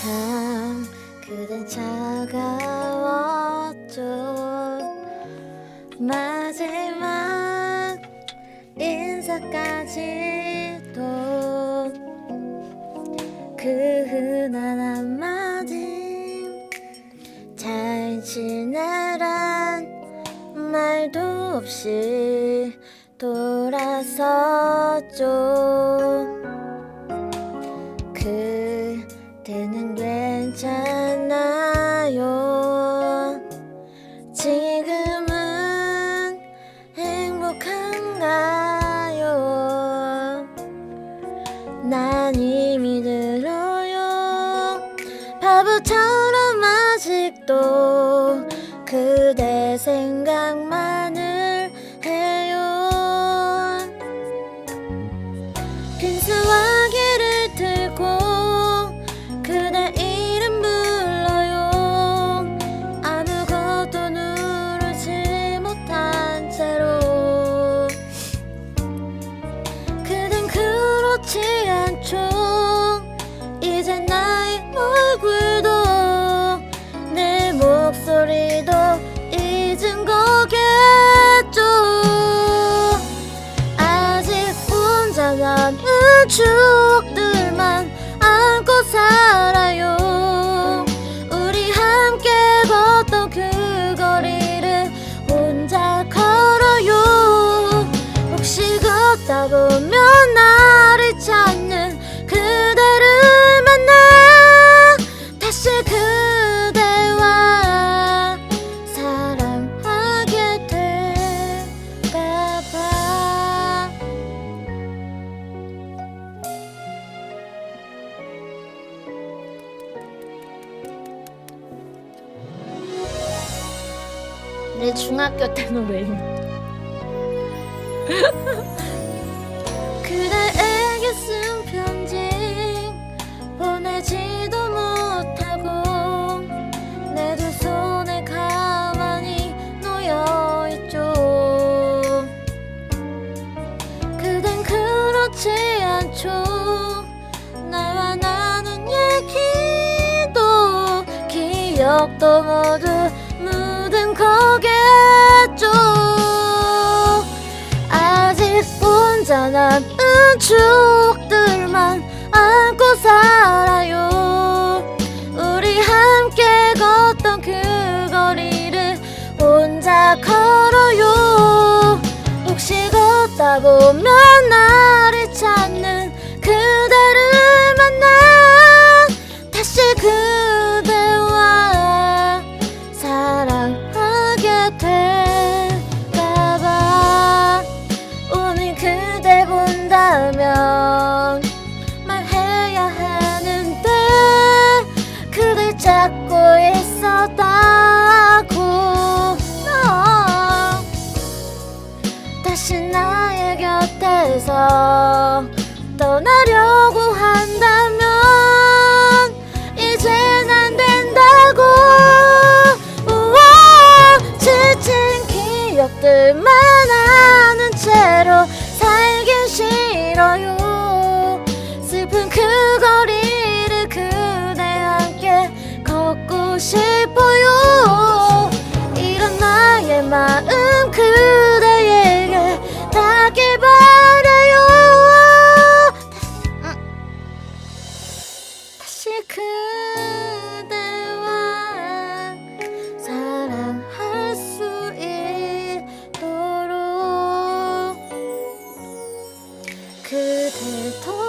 참 그댄 차가웠죠. 마지막 인사까지도 그 흔한 한마디. 잘 지내란 말도 없이 돌아섰죠 그때는 괜찮아요. 지금은 행복한가요? 난 이미 들어요. 바보처럼 아직도 그대 생각만 추억들만 안고 살아요. 우리 함께 걷던 그 거리를 혼자 걸어요. 혹시 걷다 보면 내 중학교 때 노래입니다. 그대에게 쓴 편지 보내지도 못하고 내 두 손에 가만히 놓여 있죠. 그댄 그렇지 않죠. 나와 나눈 얘기도 기억도 모두 거겠죠. 아직 남은 추억들만 안고 살아요 우리 함께 걷던 그 거리를 혼자 걸어요 혹시 걷다 보면 나 싫어요. 슬픈 그 거리를 그대 함께 걷고 싶어 뱉어